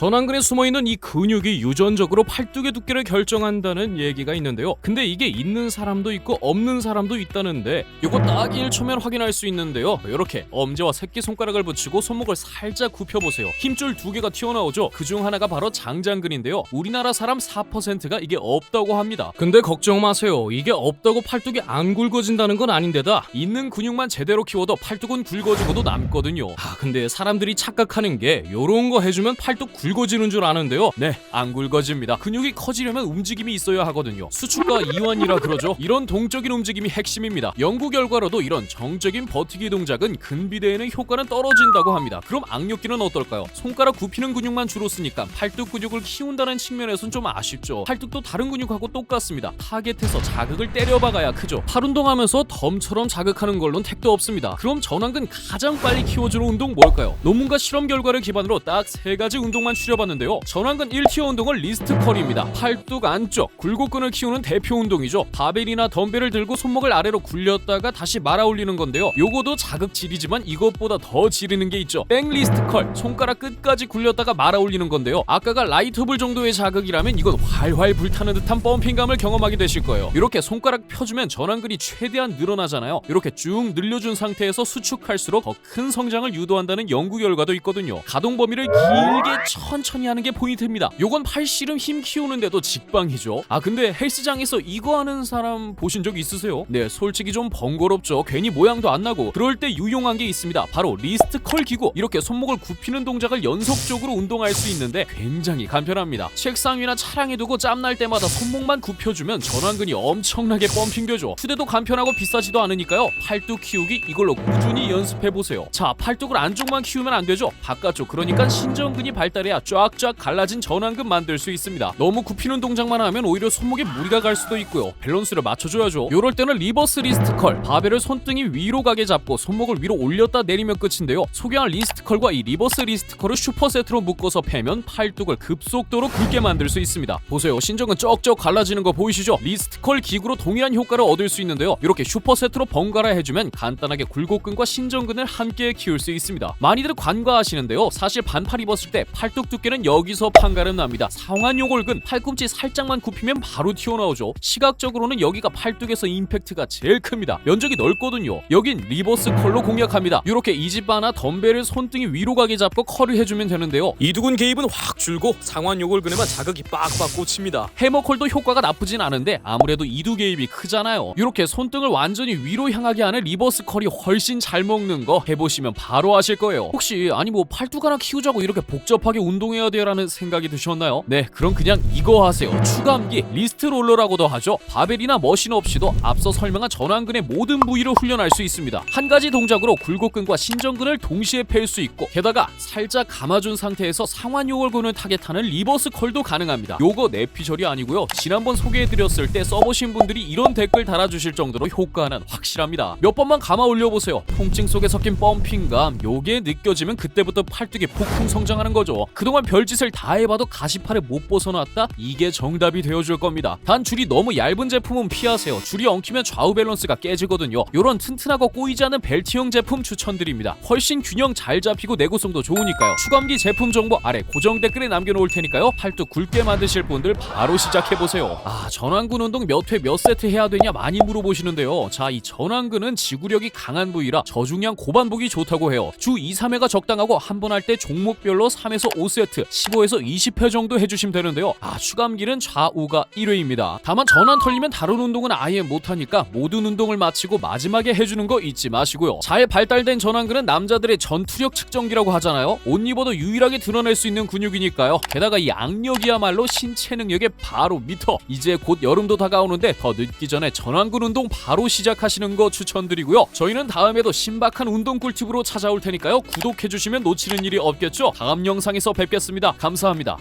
전완근에 숨어 있는 이 근육이 유전적으로 팔뚝의 두께를 결정한다는 얘기가 있는데요. 근데 이게 있는 사람도 있고 없는 사람도 있다는데 이거 딱 1초면 확인할 수 있는데요. 이렇게 엄지와 새끼 손가락을 붙이고 손목을 살짝 굽혀 보세요. 힘줄 두 개가 튀어나오죠. 그중 하나가 바로 장장근인데요. 우리나라 사람 4%가 이게 없다고 합니다. 근데 걱정 마세요. 이게 없다고 팔뚝이 안 굵어진다는 건 아닌데다 있는 근육만 제대로 키워도 팔뚝은 굵어지고도 남거든요. 아 근데 사람들이 착각하는 게 요런 거 해주면 팔뚝 굵 어지는 줄 아는데요. 네, 안 굵어집니다. 근육이 커지려면 움직임이 있어야 하거든요. 수축과 이완이라 그러죠. 이런 동적인 움직임이 핵심입니다. 연구 결과로도 이런 정적인 버티기 동작은 근비대에는 효과는 떨어진다고 합니다. 그럼 악력기는 어떨까요? 손가락 굽히는 근육만 주로 쓰니까 팔뚝 근육을 키운다는 측면에선 좀 아쉽죠. 팔뚝도 다른 근육하고 똑같습니다. 타겟에서 자극을 때려박아야 크죠. 팔 운동하면서 덤처럼 자극하는 걸론 택도 없습니다. 그럼 전완근 가장 빨리 키워주는 운동 뭘까요? 논문과 실험 결과를 기반으로 딱 세 가지 운동만 추려봤는데요. 전완근 1티어 운동은 리스트 컬입니다. 팔뚝 안쪽 굴곡근을 키우는 대표 운동이죠. 바벨이나 덤벨을 들고 손목을 아래로 굴렸다가 다시 말아 올리는 건데요. 요거도 자극질이지만 이것보다 더 지르는 게 있죠. 백 리스트 컬 손가락 끝까지 굴렸다가 말아 올리는 건데요. 아까가 라이트불 정도의 자극이라면 이건 활활 불타는 듯한 펌핑감을 경험하게 되실 거예요. 이렇게 손가락 펴주면 전완근이 최대한 늘어나잖아요. 이렇게 쭉 늘려준 상태에서 수축할수록 더 큰 성장을 유도한다는 연구 결과도 있거든요. 가동 범위를 길게 천천히 하는 게 포인트입니다. 요건 팔 씨름 힘 키우는데도 직방이죠. 아 근데 헬스장에서 이거 하는 사람 보신 적 있으세요? 네, 솔직히 좀 번거롭죠. 괜히 모양도 안 나고 그럴 때 유용한 게 있습니다. 바로 리스트 컬 기구. 이렇게 손목을 굽히는 동작을 연속적으로 운동할 수 있는데 굉장히 간편합니다. 책상 위나 차량에 두고 짬날 때마다 손목만 굽혀주면 전완근이 엄청나게 펌핑되죠. 휴대도 간편하고 비싸지도 않으니까요. 팔뚝 키우기 이걸로 꾸준히 연습해 보세요. 자, 팔뚝을 안쪽만 키우면 안 되죠. 바깥쪽 그러니까 신전근이 발달해 야 쫙쫙 갈라진 전완근 만들 수 있습니다. 너무 굽히는 동작만 하면 오히려 손목에 무리가 갈 수도 있고요. 밸런스를 맞춰줘야죠. 요럴 때는 리버스 리스트 컬, 바벨을 손등이 위로 가게 잡고 손목을 위로 올렸다 내리면 끝인데요. 소개한 리스트 컬과 이 리버스 리스트 컬을 슈퍼 세트로 묶어서 패면 팔뚝을 급속도로 굵게 만들 수 있습니다. 보세요. 신전근 쩍쩍 갈라지는 거 보이시죠? 리스트 컬 기구로 동일한 효과를 얻을 수 있는데요. 이렇게 슈퍼 세트로 번갈아 해주면 간단하게 굴곡근과 신전근을 함께 키울 수 있습니다. 많이들 관과하시는데요. 사실 반팔 입었을 때 팔뚝 두께는 여기서 판가름 납니다. 상완 요골근 팔꿈치 살짝만 굽히면 바로 튀어나오죠. 시각적으로는 여기가 팔뚝에서 임팩트가 제일 큽니다. 면적이 넓거든요. 여긴 리버스 컬로 공략합니다. 이렇게 이지바나 덤벨을 손등이 위로 가게 잡고 컬을 해주면 되는데요. 이두근 개입은 확 줄고 상완 요골근에만 자극이 빡빡 꽂힙니다. 해머컬도 효과가 나쁘진 않은데 아무래도 이두 개입이 크잖아요. 이렇게 손등을 완전히 위로 향하게 하는 리버스 컬이 훨씬 잘 먹는 거 해보시면 바로 아실 거예요. 혹시 아니 뭐 팔뚝 하나 키우자고 이렇게 복잡하게 운 동해야 돼라는 생각이 드셨나요? 네, 그럼 그냥 이거 하세요. 추감기 리스트 롤러라고도 하죠. 바벨이나 머신 없이도 앞서 설명한 전완근의 모든 부위를 훈련할 수 있습니다. 한 가지 동작으로 굴곡근과 신전근을 동시에 펼 수 있고 게다가 살짝 감아준 상태에서 상완 요골근을 타겟하는 리버스 컬도 가능합니다. 요거 내 피셜이 아니고요. 지난번 소개해드렸을 때 써보신 분들이 이런 댓글 달아주실 정도로 효과는 확실합니다. 몇 번만 감아 올려보세요. 통증 속에 섞인 펌핑감 요게 느껴지면 그때부터 팔뚝이 폭풍 성장하는 거죠. 그동안 별짓을 다 해봐도 가시팔을 못 벗어났다? 이게 정답이 되어줄 겁니다. 단 줄이 너무 얇은 제품은 피하세요. 줄이 엉키면 좌우 밸런스가 깨지거든요. 요런 튼튼하고 꼬이지 않은 벨트형 제품 추천드립니다. 훨씬 균형 잘 잡히고 내구성도 좋으니까요. 추감기 제품 정보 아래 고정 댓글에 남겨놓을 테니까요. 팔뚝 굵게 만드실 분들 바로 시작해보세요. 아 전완근 운동 몇 회 몇 세트 해야 되냐 많이 물어보시는데요. 자 이 전완근은 지구력이 강한 부위라 저중량 고반복이 좋다고 해요. 주 2, 3회가 적당하고 한 번 할 때 종목별로 3에서 5 세트, 15에서 20회 정도 해주시면 되는데요. 아 추감기는 좌우가 1회입니다. 다만 전완 털리면 다른 운동은 아예 못하니까 모든 운동을 마치고 마지막에 해주는 거 잊지 마시고요. 잘 발달된 전완근은 남자들의 전투력 측정기라고 하잖아요. 옷 입어도 유일하게 드러낼 수 있는 근육이니까요. 게다가 이 악력이야말로 신체 능력의 바로 미터. 이제 곧 여름도 다가오는데 더 늦기 전에 전완근 운동 바로 시작하시는 거 추천드리고요. 저희는 다음에도 신박한 운동 꿀팁으로 찾아올 테니까요. 구독해주시면 놓치는 일이 없겠죠. 다음 영상에서 뵙겠습니다. 감사합니다.